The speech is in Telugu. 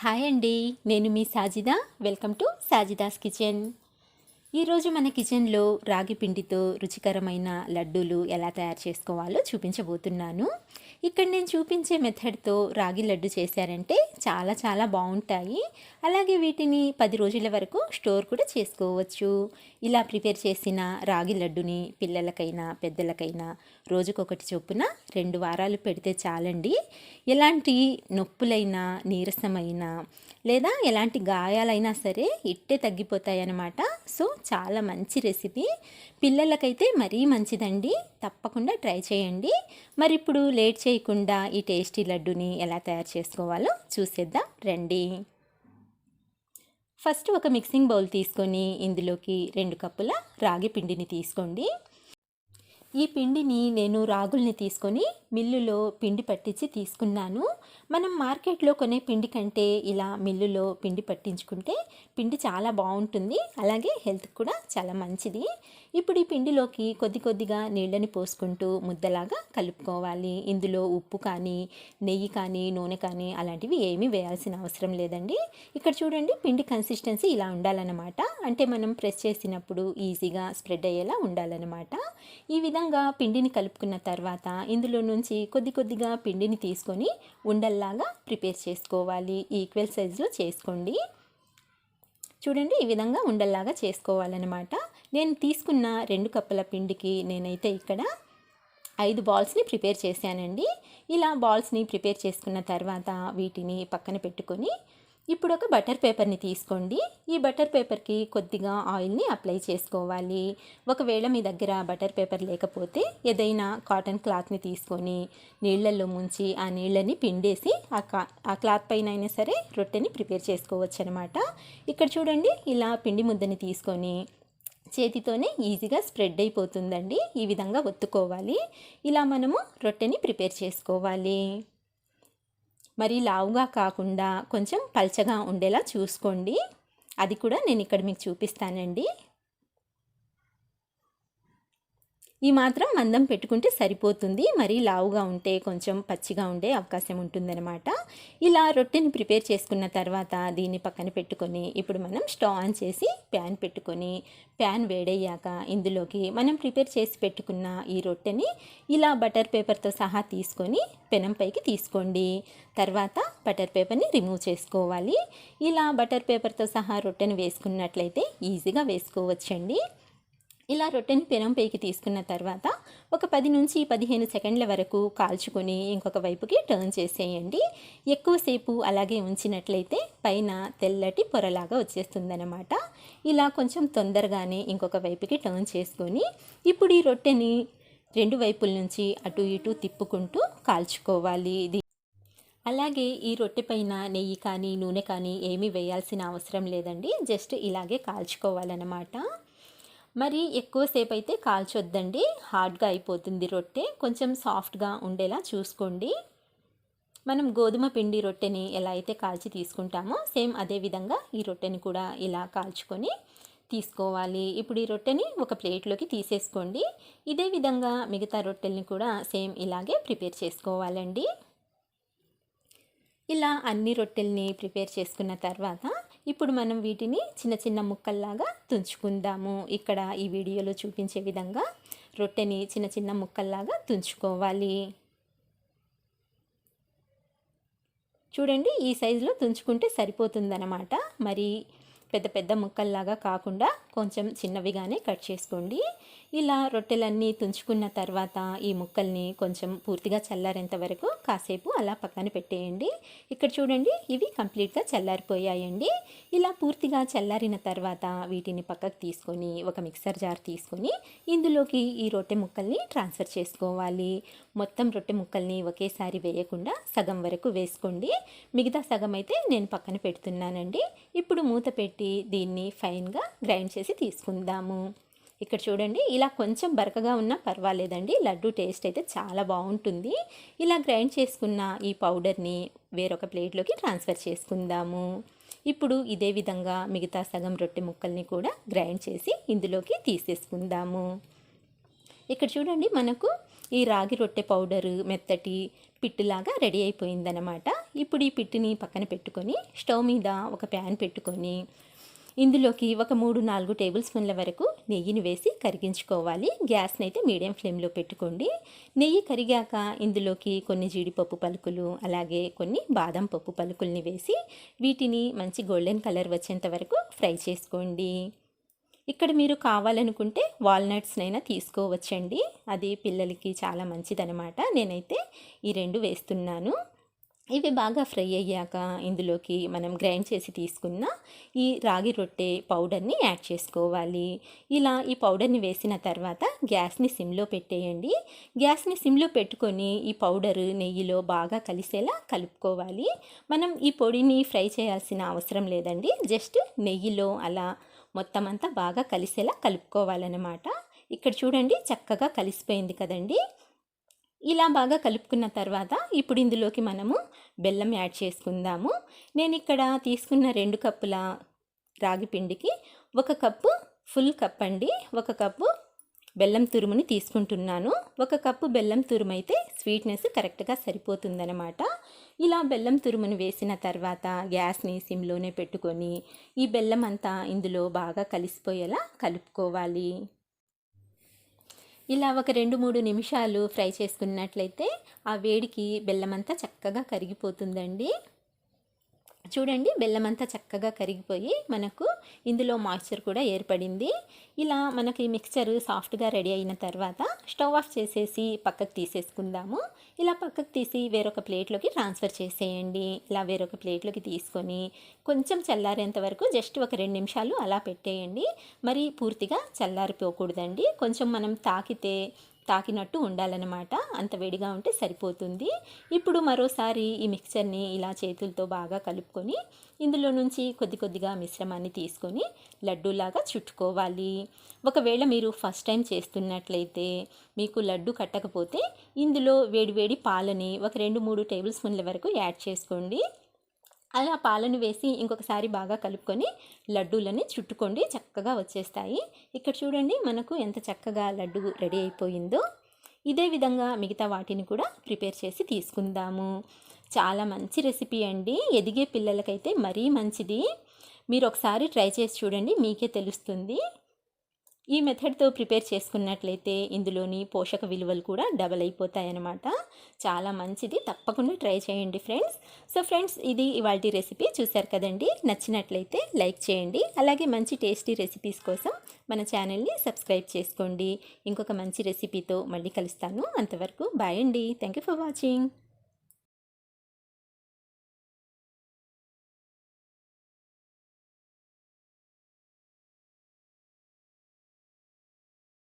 హాయ్ అండి నేను మీ Sajida. Welcome to Sajida's kitchen. ఈరోజు మన కిచెన్లో రాగి పిండితో రుచికరమైన లడ్డూలు ఎలా తయారు చేసుకోవాలో చూపించబోతున్నాను. ఇక్కడ నేను చూపించే మెథడ్తో రాగి లడ్డు చేశారంటే చాలా చాలా బాగుంటాయి. అలాగే వీటిని పది రోజుల వరకు స్టోర్ కూడా చేసుకోవచ్చు. ఇలా ప్రిపేర్ చేసిన రాగి లడ్డుని పిల్లలకైనా పెద్దలకైనా రోజుకొకటి చొప్పున రెండు వారాలు పెడితే చాలండి. ఎలాంటి నొప్పులైనా నీరసమైనా లేదా ఎలాంటి గాయాలైనా సరే ఇట్టే తగ్గిపోతాయి అన్నమాట సో చాలా మంచి రెసిపీ. పిల్లలకైతే మరీ మంచిదండి. తప్పకుండా ట్రై చేయండి. మరి ఇప్పుడు లేట్ చేయకుండా ఈ టేస్టీ లడ్డుని ఎలా తయారు చేసుకోవాలో చూసేద్దాం. రండి. ఫస్ట్ ఒక మిక్సింగ్ బౌల్ తీసుకొని ఇందులోకి రెండు కప్పుల రాగి పిండిని తీసుకోండి. ఈ పిండిని నేను రాగుల్ని తీసుకొని మిల్లులో పిండి పట్టించి తీసుకున్నాను. మనం మార్కెట్లో కొనే పిండి కంటే ఇలా మిల్లులో పిండి పట్టించుకుంటే పిండి చాలా బాగుంటుంది. అలాగే హెల్త్ కూడా చాలా మంచిది. ఇప్పుడు ఈ పిండిలోకి కొద్ది కొద్దిగా నీళ్ళని పోసుకుంటూ ముద్దలాగా కలుపుకోవాలి. ఇందులో ఉప్పు కానీ నెయ్యి కానీ నూనె కానీ అలాంటివి ఏమీ వేయాల్సిన అవసరం లేదండి. ఇక్కడ చూడండి పిండి కన్సిస్టెన్సీ ఇలా ఉండాలన్నమాట. అంటే మనం ప్రెస్ చేసినప్పుడు ఈజీగా స్ప్రెడ్ అయ్యేలా ఉండాలన్నమాట. ఈ విధంగా పిండిని కలుపుకున్న తర్వాత ఇందులో నుంచి కొద్ది కొద్దిగా పిండిని తీసుకొని ఉండల్లాగా ప్రిపేర్ చేసుకోవాలి. ఈక్వల్ సైజులో చేసుకోండి. చూడండి ఈ విధంగా ఉండల్లాగా చేసుకోవాలన్నమాట. నేను తీసుకున్న రెండు కప్పుల పిండికి నేనైతే ఇక్కడ ఐదు బాల్స్ని ప్రిపేర్ చేశానండి. ఇలా బాల్స్ని ప్రిపేర్ చేసుకున్న తర్వాత వీటిని పక్కన పెట్టుకొని ఇప్పుడు ఒక బటర్ పేపర్ని తీసుకోండి. ఈ బటర్ పేపర్కి కొద్దిగా ఆయిల్ని అప్లై చేసుకోవాలి. ఒకవేళ మీ దగ్గర బటర్ పేపర్ లేకపోతే ఏదైనా కాటన్ క్లాత్ని తీసుకొని నీళ్ళల్లో ముంచి ఆ నీళ్ళని పిండేసి ఆ కా ఆ క్లాత్ పైన అయినా సరే రొట్టెని ప్రిపేర్ చేసుకోవచ్చు అనమాట ఇక్కడ చూడండి ఇలా పిండి ముద్దని తీసుకొని చేతితోనే ఈజీగా స్ప్రెడ్ అయిపోతుందండి. ఈ విధంగా ఒత్తుకోవాలి. ఇలా మనము రొట్టెని ప్రిపేర్ చేసుకోవాలి. మరి లావుగా కాకుండా కొంచెం పల్చగా ఉండేలా చూసుకోండి. అది కూడా నేను ఇక్కడ మీకు చూపిస్తానండి. ఈ మాత్రం మందం పెట్టుకుంటే సరిపోతుంది. మరీ లావుగా ఉంటే కొంచెం పచ్చిగా ఉండే అవకాశం ఉంటుందన్నమాట. ఇలా రొట్టెని ప్రిపేర్ చేసుకున్న తర్వాత దీన్ని పక్కన పెట్టుకొని ఇప్పుడు మనం స్టవ్ ఆన్ చేసి ప్యాన్ పెట్టుకొని ప్యాన్ వేడయ్యాక ఇందులోకి మనం ప్రిపేర్ చేసి పెట్టుకున్న ఈ రొట్టెని ఇలా బటర్ పేపర్తో సహా తీసుకొని పెనం పైకి తీసుకోండి. తర్వాత బటర్ పేపర్ని రిమూవ్ చేసుకోవాలి. ఇలా బటర్ పేపర్తో సహా రొట్టెని వేసుకున్నట్లయితే ఈజీగా వేసుకోవచ్చండి. ఇలా రొట్టెని పెనం పైకి తీసుకున్న తర్వాత ఒక పది నుంచి పదిహేను సెకండ్ల వరకు కాల్చుకొని ఇంకొక వైపుకి టర్న్ చేసేయండి. ఎక్కువసేపు అలాగే ఉంచినట్లయితే పైన తెల్లటి పొరలాగా వచ్చేస్తుందన్నమాట. ఇలా కొంచెం తొందరగానే ఇంకొక వైపుకి టర్న్ చేసుకొని ఇప్పుడు ఈ రొట్టెని రెండు వైపుల నుంచి అటు ఇటు తిప్పుకుంటూ కాల్చుకోవాలి. ఇది అలాగే ఈ రొట్టె పైన నెయ్యి కానీ నూనె కానీ ఏమీ వేయాల్సిన అవసరం లేదండి. జస్ట్ ఇలాగే కాల్చుకోవాలన్నమాట. మరి ఎక్కువసేపు అయితే కాల్చొద్దండి. హార్డ్గా అయిపోతుంది రొట్టె. కొంచెం సాఫ్ట్గా ఉండేలా చూసుకోండి. మనం గోధుమ పిండి రొట్టెని ఎలా అయితే కాల్చి తీసుకుంటామో సేమ్ అదే విధంగా ఈ రొట్టెని కూడా ఇలా కాల్చుకొని తీసుకోవాలి. ఇప్పుడు ఈ రొట్టెని ఒక ప్లేట్లోకి తీసేసుకోండి. ఇదే విధంగా మిగతా రొట్టెల్ని కూడా సేమ్ ఇలాగే ప్రిపేర్ చేసుకోవాలండి. ఇలా అన్ని రొట్టెల్ని ప్రిపేర్ చేసుకున్న తర్వాత ఇప్పుడు మనం వీటిని చిన్న చిన్న ముక్కల్లాగా తుంచుకుందాము. ఇక్కడ ఈ వీడియోలో చూపించే విధంగా రొట్టెని చిన్న చిన్న ముక్కల్లాగా తుంచుకోవాలి. చూడండి ఈ సైజులో తుంచుకుంటే సరిపోతుందన్నమాట. మరి పెద్ద పెద్ద ముక్కల్లాగా కాకుండా కొంచెం చిన్నవిగానే కట్ చేసుకోండి. ఇలా రొట్టెలన్నీ తుంచుకున్న తర్వాత ఈ ముక్కల్ని కొంచెం పూర్తిగా చల్లారేంత వరకు కాసేపు అలా పక్కన పెట్టేయండి. ఇక్కడ చూడండి ఇవి కంప్లీట్గా చల్లారిపోయాయండి. ఇలా పూర్తిగా చల్లారిన తర్వాత వీటిని పక్కకు తీసుకొని ఒక మిక్సర్ జార్ తీసుకొని ఇందులోకి ఈ రొట్టె ముక్కల్ని ట్రాన్స్ఫర్ చేసుకోవాలి. మొత్తం రొట్టె ముక్కల్ని ఒకేసారి వేయకుండా సగం వరకు వేసుకోండి. మిగతా సగం అయితే నేను పక్కన పెడుతున్నానండి. ఇప్పుడు మూత పెట్టి దీన్ని ఫైన్గా గ్రైండ్ చేసి తీసుకుందాము. ఇక్కడ చూడండి ఇలా కొంచెం బరకగా ఉన్నా పర్వాలేదండి. లడ్డు టేస్ట్ అయితే చాలా బాగుంటుంది. ఇలా గ్రైండ్ చేసుకున్న ఈ పౌడర్ని వేరొక ప్లేట్లోకి ట్రాన్స్ఫర్ చేసుకుందాము. ఇప్పుడు ఇదే విధంగా మిగతా సగం రొట్టె ముక్కల్ని కూడా గ్రైండ్ చేసి ఇందులోకి తీసేసుకుందాము. ఇక్కడ చూడండి మనకు ఈ రాగి రొట్టె పౌడరు మెత్తటి పిట్టులాగా రెడీ అయిపోయిందనమాట ఇప్పుడు ఈ పిట్టుని పక్కన పెట్టుకొని స్టవ్ మీద ఒక ప్యాన్ పెట్టుకొని ఇందులోకి ఒక మూడు నాలుగు టేబుల్ స్పూన్ల వరకు నెయ్యిని వేసి కరిగించుకోవాలి. గ్యాస్ని అయితే మీడియం ఫ్లేమ్లో పెట్టుకోండి. నెయ్యి కరిగాక ఇందులోకి కొన్ని జీడిపప్పు పలుకులు అలాగే కొన్ని బాదం పప్పు పలుకుల్ని వేసి వీటిని మంచి గోల్డెన్ కలర్ వచ్చేంత వరకు ఫ్రై చేసుకోండి. ఇక్కడ మీరు కావాలనుకుంటే వాల్నట్స్నైనా తీసుకోవచ్చండి. అది పిల్లలకి చాలా మంచిదనమాట. నేనైతే ఈ రెండు వేస్తున్నాను. ఇవి బాగా ఫ్రై అయ్యాక ఇందులోకి మనం గ్రైండ్ చేసి తీసుకున్న ఈ రాగి రొట్టె పౌడర్ని యాడ్ చేసుకోవాలి. ఇలా ఈ పౌడర్ని వేసిన తర్వాత గ్యాస్ని సిమ్లో పెట్టేయండి. గ్యాస్ని సిమ్లో పెట్టుకొని ఈ పౌడర్ నెయ్యిలో బాగా కలిసేలా కలుపుకోవాలి. మనం ఈ పొడిని ఫ్రై చేయాల్సిన అవసరం లేదండి. జస్ట్ నెయ్యిలో అలా మొత్తం అంతా బాగా కలిసేలా కలుపుకోవాలన్నమాట. ఇక్కడ చూడండి చక్కగా కలిసిపోయింది కదండి. ఇలా బాగా కలుపుకున్న తర్వాత ఇప్పుడు ఇందులోకి మనము బెల్లం యాడ్ చేసుకుందాము. నేను ఇక్కడ తీసుకున్న రెండు కప్పుల రాగి పిండికి ఒక కప్పు ఫుల్ కప్ అండి ఒక కప్పు బెల్లం తురుముని తీసుకుంటున్నాను. ఒక కప్పు బెల్లం తురుము అయితే స్వీట్నెస్ కరెక్ట్గా సరిపోతుందనమాట ఇలా బెల్లం తురుముని వేసిన తర్వాత గ్యాస్ని సిమ్లోనే పెట్టుకొని ఈ బెల్లం అంతా ఇందులో బాగా కలిసిపోయేలా కలుపుకోవాలి. ఇలా ఒక రెండు మూడు నిమిషాలు ఫ్రై చేసుకున్నట్లయితే ఆ వేడికి బెల్లం అంతా చక్కగా కరిగిపోతుందండి. చూడండి బెల్లం అంతా చక్కగా కరిగిపోయి మనకు ఇందులో మాయిశ్చర్ కూడా ఏర్పడింది. ఇలా మనకి మిక్చర్ సాఫ్ట్గా రెడీ అయిన తర్వాత స్టవ్ ఆఫ్ చేసేసి పక్కకు తీసేసుకుందాము. ఇలా పక్కకు తీసి వేరొక ప్లేట్లోకి ట్రాన్స్ఫర్ చేసేయండి. ఇలా వేరొక ప్లేట్లోకి తీసుకొని కొంచెం చల్లారేంత వరకు జస్ట్ ఒక రెండు నిమిషాలు అలా పెట్టేయండి. మరి పూర్తిగా చల్లారిపోకూడదండి. కొంచెం మనం తాకితే తాకినట్టు ఉండాలన్నమాట. అంత వేడిగా ఉంటే సరిపోతుంది. ఇప్పుడు మరోసారి ఈ మిక్చర్ని ఇలా చేతులతో బాగా కలుపుకొని ఇందులో నుంచి కొద్ది కొద్దిగా మిశ్రమాన్ని తీసుకొని లడ్డూలాగా చుట్టుకోవాలి. ఒకవేళ మీరు ఫస్ట్ టైం చేస్తున్నట్లయితే మీకు లడ్డు కట్టకపోతే ఇందులో వేడివేడి పాలని ఒక రెండు మూడు టేబుల్ స్పూన్ల వరకు యాడ్ చేసుకోండి. అలా పాలను వేసి ఇంకొకసారి బాగా కలుపుకొని లడ్డూలని చుట్టుకోండి. చక్కగా వచ్చేస్తాయి. ఇక్కడ చూడండి మనకు ఎంత చక్కగా లడ్డు రెడీ అయిపోయిందో. ఇదే విధంగా మిగతా వాటిని కూడా ప్రిపేర్ చేసి తీసుకుందాము. చాలా మంచి రెసిపీ అండి. ఎదిగే పిల్లలకైతే మరీ మంచిది. మీరు ఒకసారి ట్రై చేసి చూడండి మీకే తెలుస్తుంది. ఈ మెథడ్తో ప్రిపేర్ చేసుకున్నట్లయితే ఇందులోని పోషక విలువలు కూడా డబల్ అయిపోతాయన్నమాట. చాలా మంచిది. తప్పకుండా ట్రై చేయండి ఫ్రెండ్స్. సో ఫ్రెండ్స్ ఇది ఇవాళ రెసిపీ చూసారు కదండి? నచ్చినట్లయితే లైక్ చేయండి. అలాగే మంచి టేస్టీ రెసిపీస్ కోసం మన ఛానల్ని సబ్స్క్రైబ్ చేసుకోండి. ఇంకొక మంచి రెసిపీతో మళ్ళీ కలుస్తాను. అంతవరకు బాయ్ అండి. Thank you for watching.